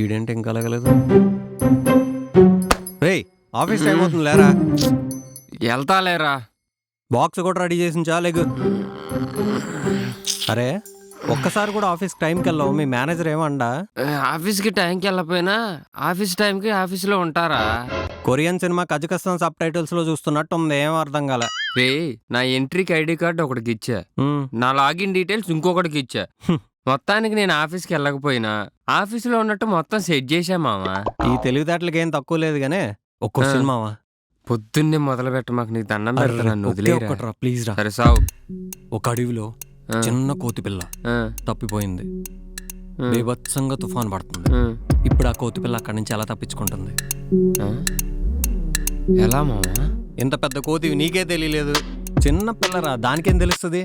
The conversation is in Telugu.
ఈడేంటి ఇంకా కలగలేదు రేయ్ ఆఫీస్ టైం అవుతుంది లేరా వెళ్తాలేరా? బాక్స్ కూడా రెడీ చేసి చాలేగు అరే ఒక్కసారి కూడా ఆఫీస్ టైంకి వెళ్ళావు? మీ మేనేజర్ ఏమండా? ఆఫీస్కి టైంకి వెళ్ళకపోయినా ఆఫీస్ టైంకి ఆఫీస్లో ఉంటారా? కొరియన్ సినిమా కజకస్తాన్ సబ్ టైటిల్స్లో చూస్తున్నట్టు ఉంది ఏం అర్థం కాలే. రే నా ఎంట్రీకి ఐడి కార్డు ఒకటికి ఇచ్చా. నా లాగిన్ డీటెయిల్స్ ఇంకొకటికి ఇచ్చా. మొత్తానికి నేను ఆఫీస్కి వెళ్ళకపోయినా ఆఫీస్లో ఉన్నట్టు మొత్తం సెట్ చేశా మావా. ఈ తెలివితేటలకి ఏం తక్కువ లేదు గానే ఒక్క. సినిమావా పొద్దున్నే మొదలు పెట్ట మాకు నీకు దండం పెడతా నన్ను వదిలేరా ప్లీజ్ రా. సరే సావు. ఒక అడవిలో ఆ, చిన్న కోతి పిల్ల ఆ, తప్పిపోయింది. ఆ, బీభత్సంగా తుఫాన్ పడుతుంది. ఆ, ఇప్పుడు ఆ కోతి పిల్ల అక్కడి నుంచి ఎలా తప్పించుకుంటుంది? ఆ? ఎలా మావా? ఇంత పెద్ద కోతి నీకే తెలియలేదు. చిన్న పిల్లరా దానికేం తెలుస్తుంది?